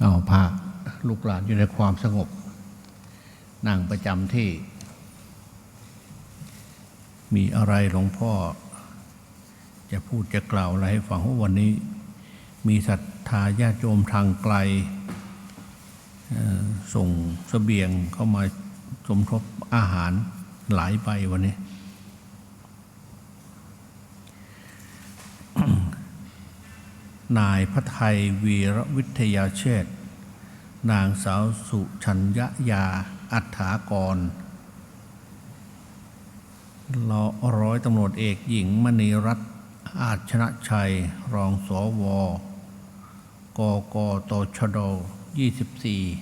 เอาพระลูกหลานอยู่ในความสงบ นั่งประจำที่ มีอะไรหลวงพ่อ จะพูดจะกล่าวอะไรให้ฟังว่าวันนี้ มีศรัทธาญาติโยมทางไกลเอ่อส่งเสบียงเข้ามาสมทบอาหารหลายใบวันนี้ นายพระไทยวีรวิทยาเชษฐ นางสาวสุชัญญยาอัฏฐากรรอร้อยตำรวจเอกหญิงมณีรัตน์อาชนะชัย รองสอวกกตชด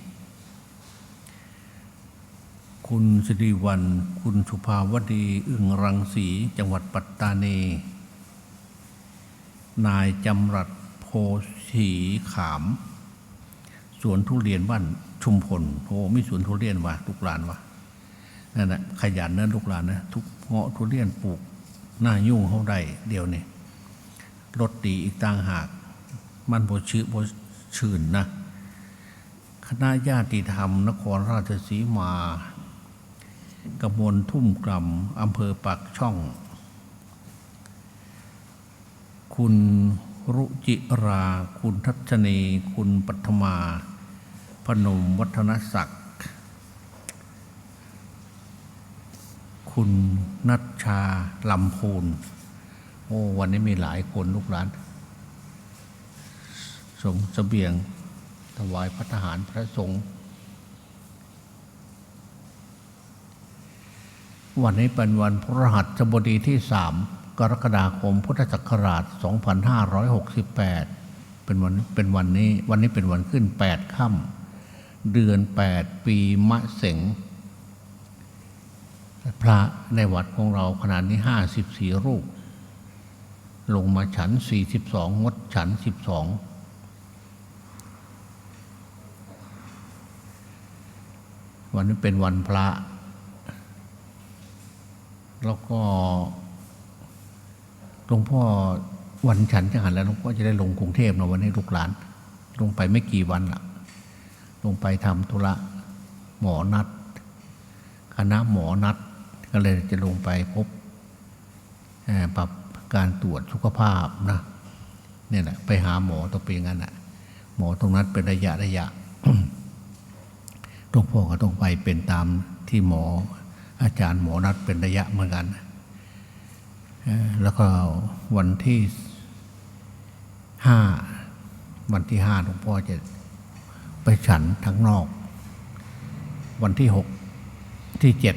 24 คุณสิริวัลคุณสุภาวดีอึ่งรังสี จังหวัดปัตตานี นายจำรัดโพสีขาม สวนทุเรียนบ้านชุมพลโอ้มีสวนทุเรียนว่ะลูกหลานว่ะนั่นแหละขยันนะลูกหลานนะทุกเงาะทุเรียนปลูกหน้ายุ่งเขาได้เดียวนี่รถดีอีกต่างหาก มันโบชื่อโบชื่นนะคณะญาติธรรม นครราชสีมากำมลทุ่มกล่ำอำเภอปากช่อง คุณ รุจิรา คุณทัศนี คุณปัทมา พนมวัฒนศักดิ์ คุณนัชชาลำพูน โอ้วันนี้มีหลายคนลูกหลานส่งเสบียงถวายพระทหารพระสงฆ์วันนี้เป็นวันพระหัสบดีที่สาม กรกฎาคมพุทธศักราช 2568 เป็นวันเป็นวันนี้วันนี้เป็นวันขึ้น 8 ค่ำเดือน 8 ปีมะเสงพระในวัดของเราขนาดนี้ 54 รูป ลงมาฉัน 42 งดฉัน 12วันนี้เป็นวันพระ แล้วก็ หลวงพ่อวันฉันจะหันแล้วหลวงพ่อจะได้ลงกรุงเทพนะวันนี้ลูกหลาน ลงไปไม่กี่วันละลงไปทำธุระหมอนัดคณะหมอนัดก็เลยจะลงไปพบเอ่อปรับการตรวจสุขภาพนะเนี่ยแหละไปหาหมอต้องเป็นอย่างนั้นแหะหมอตรงนั้นเป็นระยะระยะหลวงพ่อก็ต้องไปเป็นตามที่หมออาจารย์หมอนัดเป็นระยะเหมือนกันเอ่อ แล้วก็วันที่ห้าวันที่ห้าหลวงพ่อจะไปฉันทั้งนอก วันที่หกที่เจ็ด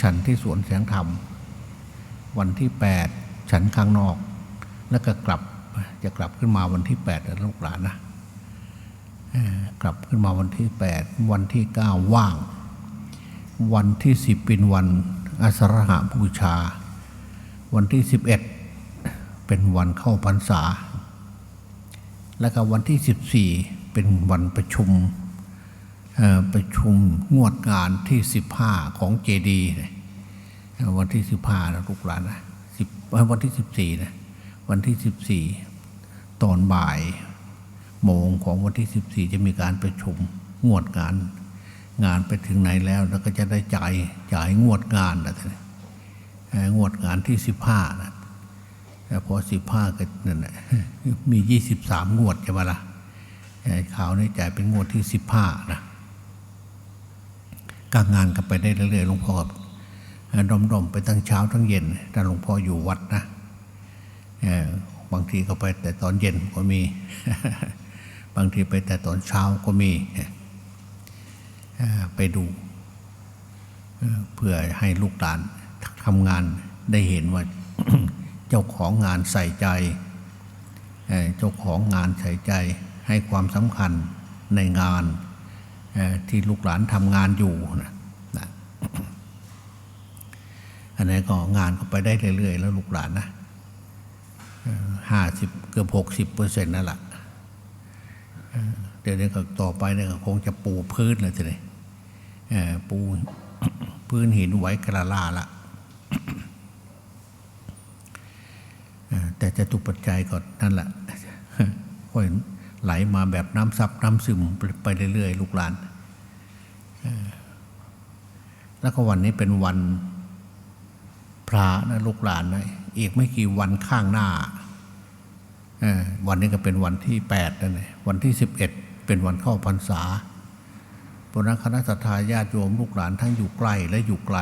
ฉันที่สวนแสงธรรม วันที่แปดฉันข้างนอก แล้วก็กลับจะกลับขึ้นมาวันที่แปดนลูกหลานนะกลับขึ้นมาวันที่8วันที่9ว่าง วันที่10เป็นวันอาสรหบูชา วันที่ 11 เป็นวันเข้าพรรษา แล้วก็วันที่ 14 เป็นวันประชุมประชุมงวดงานที่ 15 ของเจดีวันที่ 15นะลูกหลานนะวันที่ 14นะวันที่ 14 ตอนบ่ายโมงของวันที่ 14 จะมีการประชุมงวดงาน งานไปถึงไหนแล้วแล้วก็จะได้จ่ายจ่ายงวดงานนะท่าน งวดงานที่15นะแต่พอ15ก็นั่นแหละมี23งวดใช่ไหมล่ะเอ่อข่าวนี้จ่ายเป็นงวดที่15นะการงานก็ไปได้เรื่อยๆหลวงพ่อดมดมๆไปตั้งเช้าทั้งเย็นแต่หลวงพ่ออยู่วัดนะบางทีก็ไปแต่ตอนเย็นก็มี บางทีไปแต่ตอนเช้าก็มีไปดูเพื่อให้ลูกหลาน ทำงานได้เห็นว่าเจ้าของงานใส่ใจเจ้าของงานใส่ใจให้ความสำคัญในงานที่ลูกหลานทำงานอยู่นะนะอันนี้ก็งานก็ไปได้เรื่อยๆ แล้วลูกหลานนะห้าสิบเกือบหกสิบเปอร์เซ็นต์นั่นแหละเดี๋ยวนี้ก็ต่อไปเนี่ยคงจะปูพื้นเลยทีนี้เอ่อปูพื้นหินไว้กระลาละ แต่จะตุปัจจัยก็นั่นแหละค่อยไหลมาแบบน้ำซับน้ำซึมไปเรื่อยๆ ลูกหลาน แล้วก็วันนี้เป็นวันพระนะลูกหลานนะอีกไม่กี่วันข้างหน้า วันนี้ก็เป็นวันที่แปดนะวันที่สิบเอ็ดเป็นวันเข้าพรรษาพระนั้นคณะสัตยาญาติโยมลูกหลานทั้งอยู่ใกล้และอยู่ไกล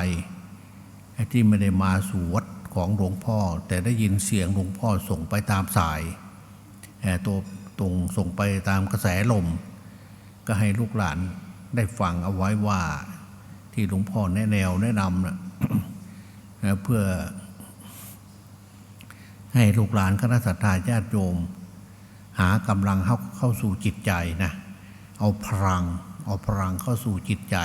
ที่ไม่ได้มาสู่วัดของหลวงพ่อ แต่ได้ยินเสียงหลวงพ่อส่งไปตามสายตัวตรงส่งไปตามกระแสลม ก็ให้ลูกหลานได้ฟังเอาไว้ว่าที่หลวงพ่อแนะแนวแนะนำนะนะเพื่อ ให้ลูกหลานคณะสัตยาญาติโยม หากำลังเข้าเข้าสู่จิตใจนะเอาพลัง เอาพลังเข้าสู่จิตใจ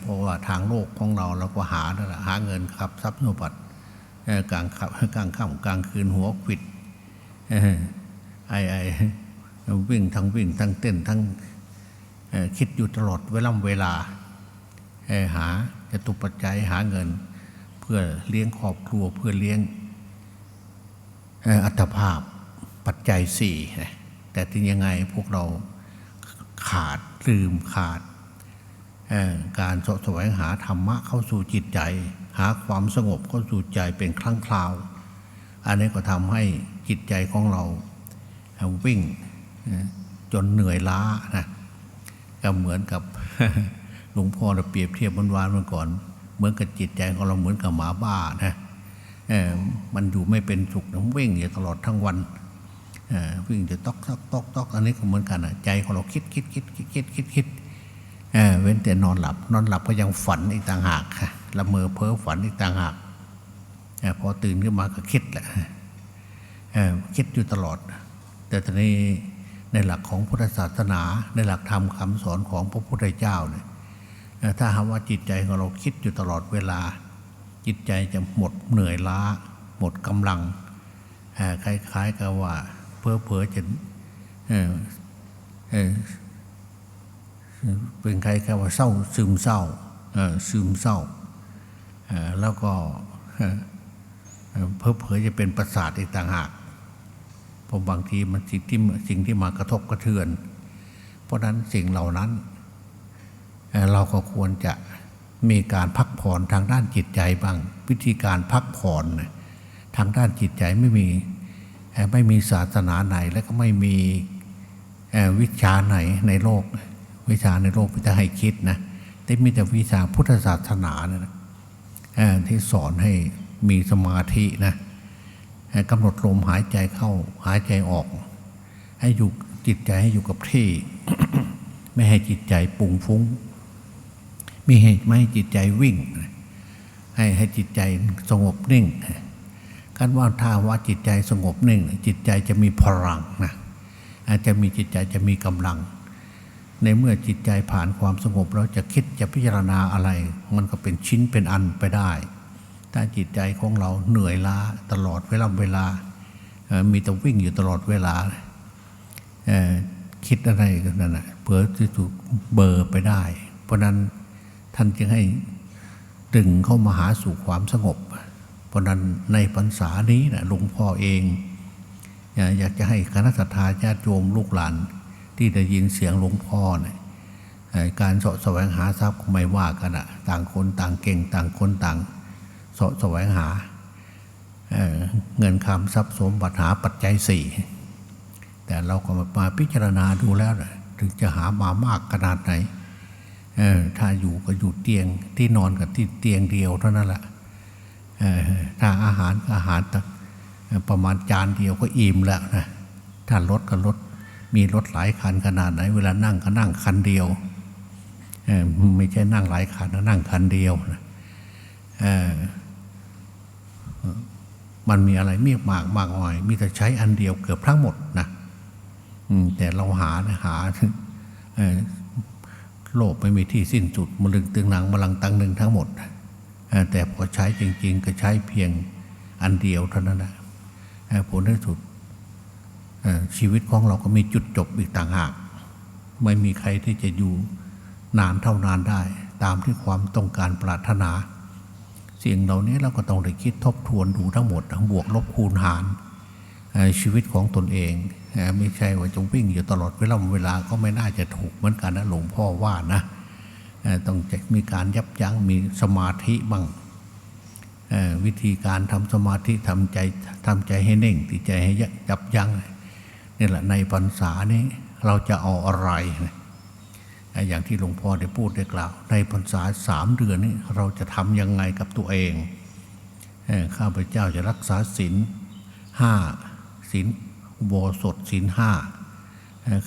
เพราะว่าทางโลกของเราเราก็หาแหละหาเงินครับทรัพย์สมบัติกลางค่ำกลางค่ำกลางคืนหัวขวิดเอ่อไอไอวิ่งทั้งวิ่งทั้งเต้นทั้งคิดอยู่ตลอดเวลาเวลาหาจะตุปัจจัยหาเงิน เพื่อเลี้ยงครอบครัวเพื่อเลี้ยงอัตภาพปัจจัยสี่แต่ถึงยังไงพวกเราขาดลืมขาด การสะแสวงหาธรรมะเข้าสู่จิตใจ หาความสงบเข้าสู่ใจเป็นครั้งคราว อันนี้ก็ทำให้จิตใจของเราวิ่งจนเหนื่อยล้านะก็เหมือนกับหลวงพ่อเราเปรียบเทียบวันวานๆเมื่อก่อน เหมือนกับจิตใจของเราเหมือนกับหมาบ้านะมันอยู่ไม่เป็นสุขนะวิ่งอยู่ตลอดทั้งวันวิ่งจะตอกตอกตอกตอกอันนี้ก็เหมือนกันอะใจของเราคิดคิดคิดคิดคิดคิดคิด เออเว้นแต่นอนหลับ นอนหลับก็ยังฝันอีกต่างหากค่ะละเมอเพ้อฝันอีกต่างหากเออพอตื่นขึ้นมาก็คิดแหละเออคิดอยู่ตลอด แต่ตอนนี้ในหลักของพุทธศาสนา ในหลักธรรมคำสอนของพระพุทธเจ้าเนี่ยถ้าหากว่าจิตใจของเราคิดอยู่ตลอดเวลา จิตใจจะหมดเหนื่อยล้า หมดกำลังคล้ายๆกับว่าเพอเพอๆจะ เป็นใครกับว่าเศร้าซึมเศร้าเอ่อซึมเศร้าเอ่อแล้วก็เอ่อเอ่อเพอเพอๆจะเป็นประสาทอีกต่างหากเพราะบางทีมันสิ่งที่สิ่งที่มากระทบกระเทือน เพราะนั้นสิ่งเหล่านั้น เราก็ควรจะมีการพักผ่อนทางด้านจิตใจบ้าง วิธีการพักผ่อนทางด้านจิตใจไม่มีไม่มีศาสนาไหนและก็ไม่มีวิชาไหนในโลก วิชาในโลกที่จะให้คิดนะแต่มีแต่วิชาพุทธศาสนาเนี่ยนะที่สอนให้มีสมาธินะกำหนดลมหายใจเข้าหายใจออก ให้อยู่จิตใจให้อยู่กับที่ ไม่ให้จิตใจปุ่งฟุ้ง ไม่ให้ไม่ให้จิตใจวิ่ง ให้ให้จิตใจสงบนิ่งกันว่าถ้าว่าจิตใจสงบนิ่ง จิตใจจะมีพลังนะอาจจะมีจิตใจจะมีกำลัง ในเมื่อจิตใจผ่านความสงบแล้วจะคิดจะพิจารณาอะไร มันก็เป็นชิ้นเป็นอันไปได้ถ้าจิตใจของเราเหนื่อยล้าตลอดเวลาเวลา มีแต่วิ่งอยู่ตลอดเวลา คิดอะไรกันนั่นนะเผื่อที่ถูกเบอร์ไปได้ เพราะนั้นท่านจึงให้ดึงเข้ามาหาสู่ความสงบ เพราะนั้นในพรรษานี้นะหลวงพ่อเอง อยากอยากจะให้คณะสัตยาญาติโยมลูกหลาน ที่ได้ยินเสียงหลวงพ่อเนี่ยการสาะแสวงหาทรัพย์ไม่ว่ากันอะต่างคนต่างเก่งต่างคนต่างสาะแสวงหาเเงินคำทรัพย์สมบัติหาปัจจัยสี่แต่เราก็มาพิจารณาดูแล้วนะถึงจะหามามากขนาดไหนถ้าอยู่ก็อยู่เตียงที่นอนกับที่เตียงเดียวเท่านั้นแหละเอ่อถ้าอาหารอาหารประมาณจานเดียวก็อิ่มแล้วนะถ้ารถก็รถ มีรถหลายคันขนาดไหน เวลานั่งก็นั่งคันเดียวไม่ใช่นั่งหลายคันนะนั่งคันเดียวนะมันมีอะไรเมียกมากมากมายมีแต่ใช้อันเดียวเกือบทั้งหมดนะแต่เราหาหาโลภไม่มีที่สิ้นสุดมลึงตึงหนังมลังตังหนึ่งทั้งหมดแต่พอใช้จริง ๆ ก็ใช้เพียงอันเดียวเท่านั้นนะผลที่สุด ชีวิตของเราก็มีจุดจบอีกต่างหาก ไม่มีใครที่จะอยู่นานเท่านานได้ ตามที่ความต้องการปรารถนา สิ่งเหล่านี้เราก็ต้องได้คิดทบทวนดูทั้งหมดทั้งบวกลบคูณหารชีวิตของตนเอง ไม่ใช่ว่าจะวิ่งอยู่ตลอดเวลาเวลาก็ไม่น่าจะถูกเหมือนกันนะหลวงพ่อว่านะต้องจะมีการยับยั้งมีสมาธิบ้างวิธีการทำสมาธิทำใจทำใจให้เน่งติใจให้ยับยั้ง นี่แหละในพรรษานี้เราจะเอาอะไร อย่างที่หลวงพ่อได้พูดได้กล่าว ในพรรษาสามเดือนนี้เราจะทำยังไงกับตัวเองข้าพเจ้าจะรักษาศีลห้าศีลอุโบสถศีลห้า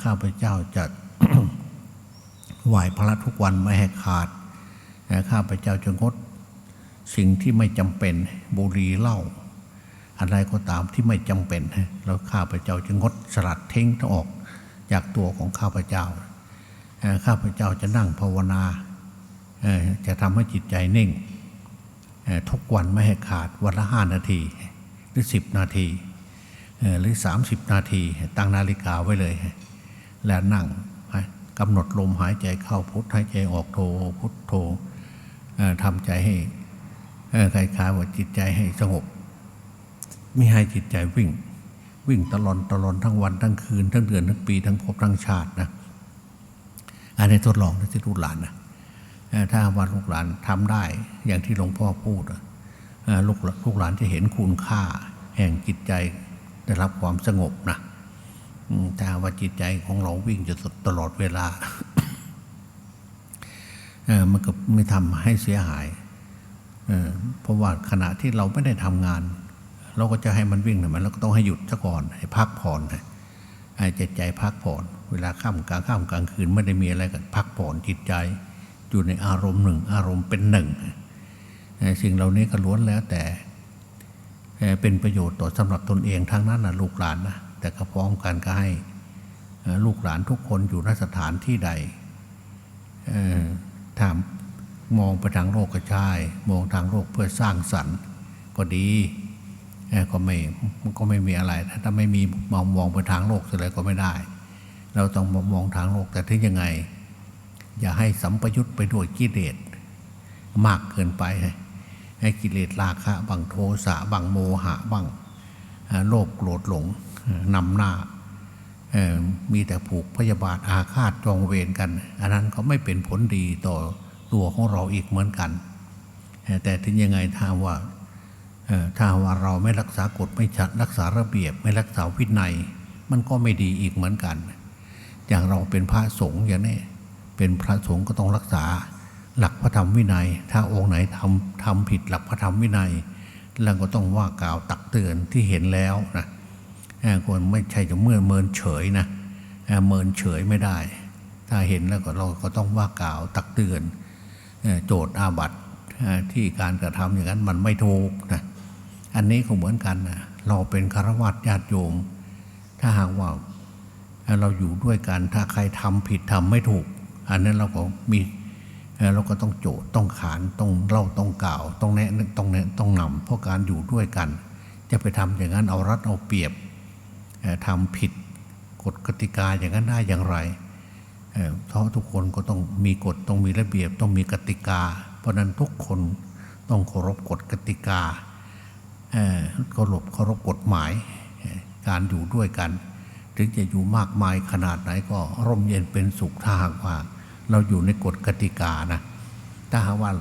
ข้าพเจ้าจะไหวพระทุกวันไม่ให้ขาดข้าพเจ้าจะงดสิ่งที่ไม่จำเป็นบุหรี่เหล้า อะไรก็ตามที่ไม่จำเป็นแล้วข้าพเจ้าจะงดสลัดทิ้งทั้งออกจากตัวของข้าพเจ้า ข้าพเจ้าจะนั่งภาวนา จะทำให้จิตใจนิ่ง ทุกวันไม่ให้ขาดวันละห้านาที หรือสิบนาทีหรือสามสิบนาที ตั้งนาฬิกาไว้เลย แล้วนั่งกำหนดลมหายใจเข้าพุทหายใจออกโทพุทโททำใจให้เอ่อคลายๆว่าจิตใจให้สงบ ไม่ให้จิตใจวิ่ง วิ่งตลอดตลอดทั้งวันทั้งคืน ทั้งเดือนทั้งปีทั้งภพทั้งชาตินะอันนี้ทดลองนะที่ลูกหลานนะถ้าว่าลูกหลานทำได้ อย่างที่หลวงพ่อพูดลูกลูกหลานจะเห็นคุณค่า แห่งจิตใจได้รับความสงบนะถ้าว่าจิตใจของเราวิ่งอยู่ตลอดเวลาเอ่อมันก็ไม่ทำให้เสียหายเอ่อเพราะว่าขณะที่เราไม่ได้ทำงาน เราก็จะให้มันวิ่งทำไมเราก็ต้องให้หยุดซะก่อนให้พักผ่อนให้ให้จิตใจพักผ่อน เวลาค่ำกลางค่ำกลางคืนไม่ได้มีอะไรกันพักผ่อนจิตใจ อยู่ในอารมณ์หนึ่ง อารมณ์เป็นหนึ่งสิ่งเหล่านี้ก็ล้วนแล้วแต่เป็นประโยชน์ต่อสำหรับตนเองทั้งนั้นนะลูกหลานนะแต่ก็พร้อมกันก็ให้ลูกหลานทุกคนอยู่นสถานที่ใดถ้ามองไปทางโลกก็ใช่ มองทางโลกเพื่อสร้างสรรค์ก็ดี ก็ไม่ก็ไม่มีอะไรถ้าไม่มีมองมองไปทางโลกอะไรก็ไม่ได้ เราต้องมองทางโลกแต่ถึงยังไง อย่าให้สัมปยุตไปด้วยกิเลสมากเกินไป ให้กิเลสราคะบังโทสะบังโมหะบังโลภโกรธหลงนำหน้ามีแต่ผูกพยาบาทอาฆาตจองเวรกัน อันนั้นก็ไม่เป็นผลดีต่อตัวของเราอีกเหมือนกัน แต่ถึงยังไงถ้าว่า ถ้าว่าเราไม่รักษากฎไม่ชัดรักษาระเบียบไม่รักษาวินัย มันก็ไม่ดีอีกเหมือนกัน อย่างเราเป็นพระสงฆ์อย่างนี้เป็นพระสงฆ์ก็ต้องรักษาหลักพระธรรมวินัย ถ้าองค์ไหนทำทำผิดหลักพระธรรมวินัยเราก็ต้องว่ากล่าวตักเตือนที่เห็นแล้วนะคนไม่ใช่จะเมื่อเมินเฉยนะเมินเฉยไม่ได้ ถ้าเห็นแล้วก็เราก็ต้องว่ากล่าวตักเตือนโจทย์อาบัติที่การกระทำอย่างนั้นมันไม่ถูกนะ อันนี้ก็เหมือนกันนะเราเป็นคารวะญาติโยม ถ้าหากว่าเราอยู่ด้วยกันถ้าใครทำผิดทำไม่ถูก อันนั้นเราก็มีเราก็ต้องโจทย์ต้องขานต้องเล่าต้องกล่าว ต้องแนะต้องแนะต้องนำเพราะการอยู่ด้วยกัน จะไปทำอย่างนั้นเอารัดเอาเปรียบเอ่อทำผิดกฎกติกาอย่างนั้นได้อย่างไรเพราะทุกคนก็ต้องมีกฎต้องมีระเบียบ ต้องมีกติกา เพราะนั้นทุกคนต้องเคารพกฎกติกา เอ่อเคารพเคารพกฎหมาย การอยู่ด้วยกัน ถึงจะอยู่มากมายขนาดไหนก็ร่มเย็นเป็นสุขถ้าหากว่า เราอยู่ในกฎกติกานะถ้าหากว่า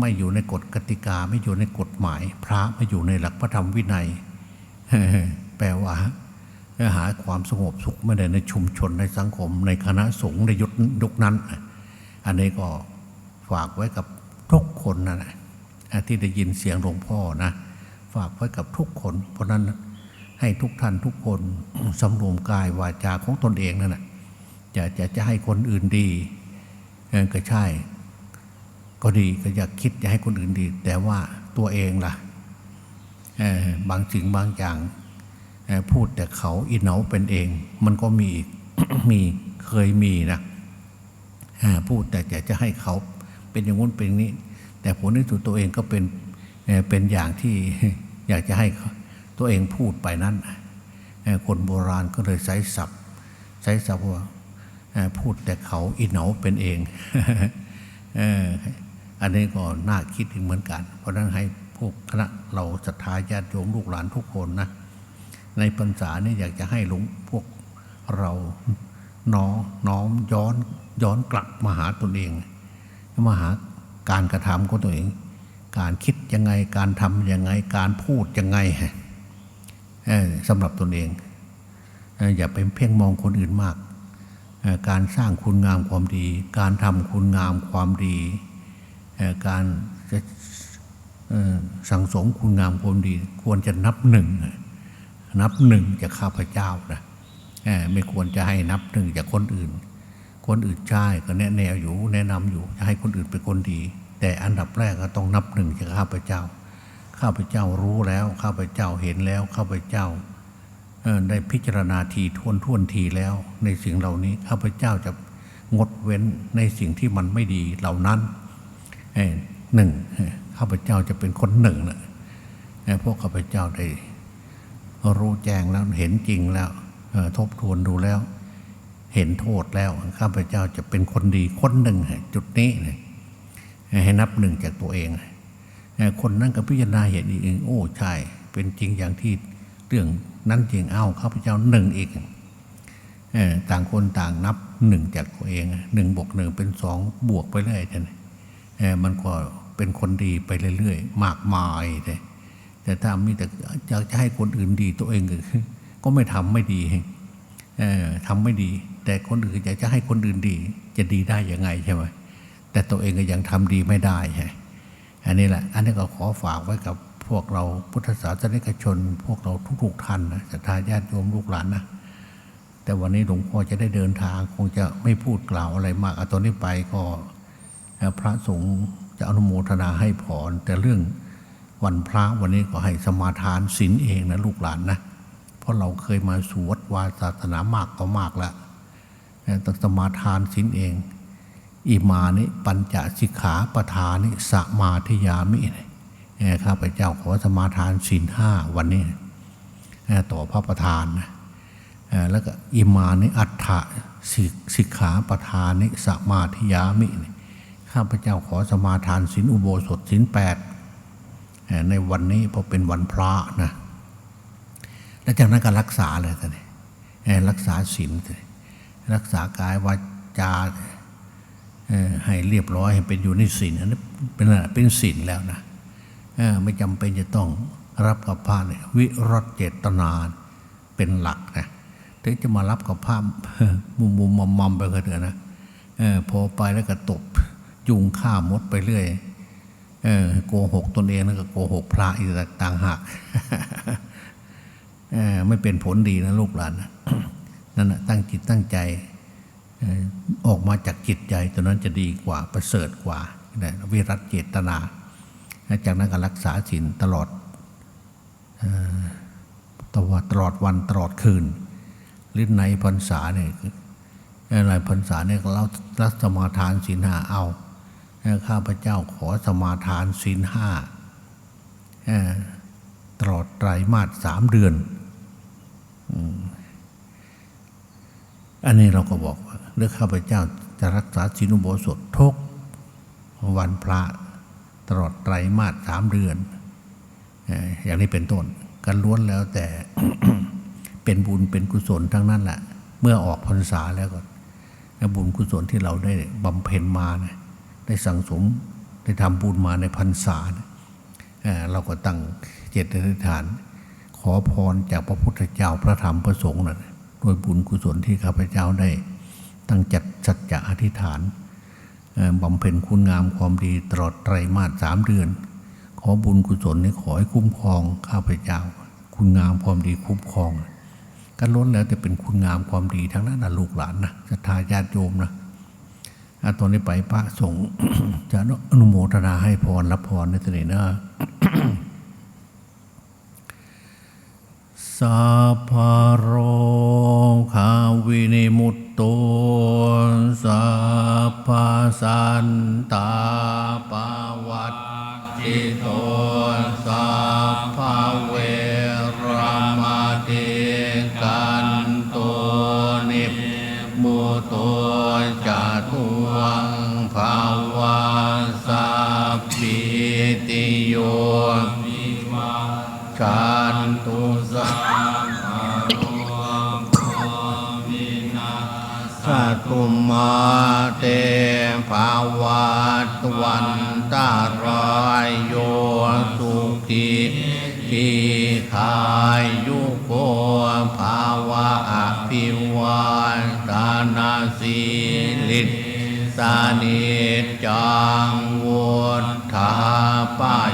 ไม่อยู่ในกฎกติกาไม่อยู่ในกฎหมาย พระไม่อยู่ในหลักพระธรรมวินัยแปลว่าหาความสงบสุขไม่ได้ในชุมชนในสังคม ในคณะสงฆ์ในยุคยุคนั้น อันนี้ก็ฝากไว้กับทุกคนนะที่ได้ยินเสียงหลวงพ่อนะ ฝากไว้กับทุกคน เพราะนั้นให้ทุกท่านทุกคนสำรวมกายวาจาของตนเองนั่นแหละจะจะจะให้คนอื่นดีก็ใช่ ก็ดีก็อยากคิดจะให้คนอื่นดี แต่ว่าตัวเองล่ะบางสิ่งบางอย่างพูดแต่เขาอินเหนาเป็นเอง มันก็มีมีเคยมีนะพูดแต่จะจะให้เขาเป็นอย่างงู้นเป็นอย่างนี้ แต่ผลที่สุดตัวเองก็เป็นเป็นอย่างที่ อยากจะให้ตัวเองพูดไปนั้นคนโบราณก็เลยใช้ศัพท์ใช้ศัพท์ว่าพูดแต่เขาอินเหนาเป็นเองอันนี้ก็น่าคิดเหมือนกัน เพราะนั้นให้พวกคณะเราศรัทธาญาติโยมลูกหลานทุกคนนะในพรรษาเนี่ยอยากจะให้หลวงพวกเราน้อน้อมย้อนย้อนกลับมาหาตนเองมาหาการกระทำของตัวเอง การคิดยังไงการทำยังไงการพูดยังไงสำหรับตนเอง อย่าไปเพ่งมองคนอื่นมาก การสร้างคุณงามความดี การทำคุณงามความดี การสั่งสมคุณงามความดี ควรจะนับหนึ่งนับหนึ่งจากข้าพเจ้านะไม่ควรจะให้นับหนึ่งจากคนอื่น คนอื่นใช่ก็แนะแนวอยู่ แนะนำอยู่จะให้คนอื่นเป็นคนดี แต่อันดับแรกก็ต้องนับหนึ่งจากข้าพเจ้า ข้าพเจ้ารู้แล้ว ข้าพเจ้าเห็นแล้ว ข้าพเจ้าได้พิจารณาทีทวนทวนทีแล้ว ในสิ่งเหล่านี้ข้าพเจ้าจะงดเว้นในสิ่งที่มันไม่ดีเหล่านั้นหนึ่งข้าพเจ้าจะเป็นคนหนึ่งนะเอ่อพวกข้าพเจ้าได้รู้แจ้งแล้วเห็นจริงแล้วทบทวนดูแล้ว เห็นโทษแล้วข้าพเจ้าจะเป็นคนดีคนหนึ่งจุดนี้ นับหนึ่งจากตัวเอง คนนั้นก็พิจารณาเห็นอีกเองโอ้ใช่ เป็นจริงอย่างที่เรื่องนั้นจริงเอ้าข้าพเจ้าหนึ่งอีกต่างคนต่างนับหนึ่งจากตัวเองหนึ่งบวกหนึ่งเป็นสองบวกไปเรื่อยท่านมันก็เป็นคนดีไปเรื่อยๆ มากมายเลยแต่ถ้ามีแต่อยากจะให้คนอื่นดีตัวเองก็ไม่ทำไม่ดีเออทำไม่ดี แต่คนอื่นอยากจะให้คนอื่นดี จะดีได้ยังไงใช่ไหม แต่ตัวเองก็ยังทำดีไม่ได้ใช่อันนี้แหละ อันนี้ก็ขอฝากไว้กับพวกเราพุทธศาสนิกชน พวกเราทุกๆท่านนะศรัทธาญาติโยมลูกหลานนะแต่วันนี้หลวงพ่อจะได้เดินทาง คงจะไม่พูดกล่าวอะไรมากเอาตอนนี้ไปก็พระสงฆ์จะอนุโมทนาให้พรแต่เรื่องวันพระวันนี้ก็ให้สมาทานศีลเองนะลูกหลานนะเพราะเราเคยมาสวัดวาศาสนามากก็มากแล้วต้องสมาทานศีลเอง อิมานิปัญจสิกขาปทานิสมาธิยามิเอ่อข้าพเจ้าขอสมาทานศีลห้าวันนี้ ต่อพระประธานนะแล้วก็อิมานิอัฏฐสิสิกขาปทานิสมาธิยามิข้าพเจ้าขอสมาทานศีลอุโบสถศีลแปดในวันนี้เพราะเป็นวันพระนะแล้วจากนั้นก็รักษาเลยท่านรักษาศีลรักษากายวาจา ให้เรียบร้อยให้เป็นอยู่ในศีลอันนี้เป็นอะไรเป็นศีลแล้วนะไม่จำเป็นจะต้องรับกับพระเนี่ยวิรัตเจตนาเป็นหลักนะถึงจะมารับกับพระมุมมุมมอมมอมๆไปก็เถอะนะอพอไปแล้วก็ตบยุงฆ่ามดไปเรื่อยโกหกตนเองแล้วก็โกหกพระอีกต่างหากไม่เป็นผลดีนะลูกหลานนะนั่นนะตั้งจิตตั้งใจ ออกมาจากจิตใจตัวนั้นจะดีกว่าประเสริฐกว่าวิรัตเจตนา จากนั้นก็รักษาศีลตลอดเอ่อตลอดตลอดวันตลอดคืนหรือในพรรษาเนี่ยในพรรษาเนี่ยเรารักสมาทานศีลห้าเอาข้าพเจ้าขอสมาทานศีลห้าตลอดไตรมาสสามเดือน อันนี้เราก็บอกว่าเรื่องข้าพเจ้าจะรักษาศีลอุโบสถทุกวันพระตลอดไตรมาสสามเดือน อย่างนี้เป็นต้นกันล้วนแล้วแต่เป็นบุญเป็นกุศลทั้งนั้นแหละ เมื่อออกพรรษาแล้วก็บุญกุศลที่เราได้บำเพ็ญมานะได้สั่งสมได้ทำบุญมาในพรรษานะเราก็ตั้งเจตนาธิฐาน ขอพรจากพระพุทธเจ้าพระธรรมพระสงฆ์นะโดยบุญกุศลที่ข้าพเจ้าได้ ตั้งจัดสัจจะอธิษฐานบำเพ็ญคุณงามความดีตลอดไตรมาสสามเดือน ขอบุญกุศลนี้ขอให้คุ้มครองข้าพเจ้า คุณงามความดีคุ้มครองกันล้นแล้วแต่เป็นคุณงามความดีทั้งนั้นนะลูกหลานนะศรัทธาญาติโยมนะอะตอนนี้ไปพระสงฆ์จะอนุโมทนาให้พรรับพรในตนีนะ สัพพะโรคาวินิมุตโตสัพพะสันตาปวัตติโตสัพพะเว เตภาวัตวันตารายโยสุขีทีขายยุโกภาวะอภิวันตานาสีลิตสานิจังวุฒาปาย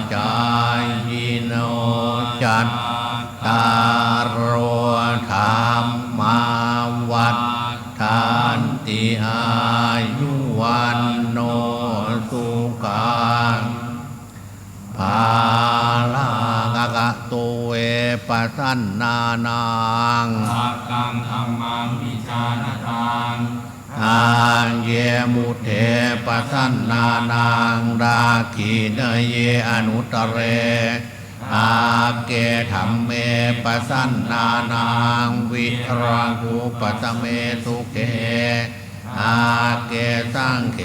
สสันนานังสักกังธรรมังวิจารตังทางเยมุเทปัสสันนานังราคีเนเยอนุตเรอาเกธรรมเมปัสสันนานังวิรังคุปัสเมสุเกอาเกสังเข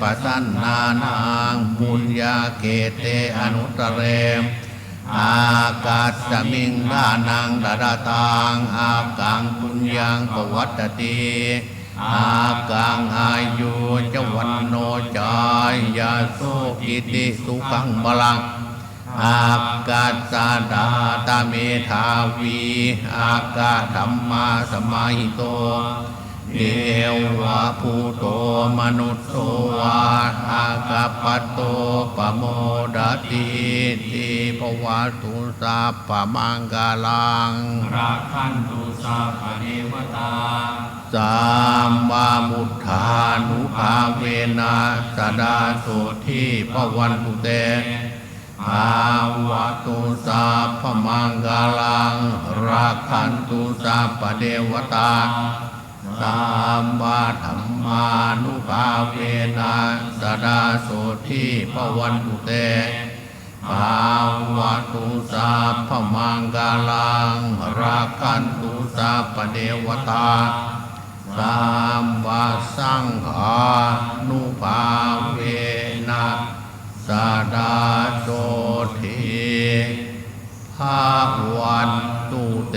ปัสสันนานังบุญญาเกเตอนุตเร อากาศสมิงดานังดาดาตังอากังปุญญังปวัตติอากังอายุจวันโนจายยาโสกิติสุขังบาลังอากาศาดาตาเมธาวี อากาธรรมาสมาหิโต เดวะภูโตมนุสโสวาอากาปโตปะโมดติทีภวะตุสาปะมังกาลังรักขันตุสัพพเทวตาสามบามุทธานุภาเวนะสดาโสทีพวันตุเตภาวะตุสาพมังกาลังรักขันตุสาปเดวตา สามบาธรรมานุภาเวนะสดาโสทีพวันตุเตภาวะตุสาพมังกาลังรักันตุสาปเดวตาสามวาสังฆานุภาเวนะสดาโสทีภาวันตุเต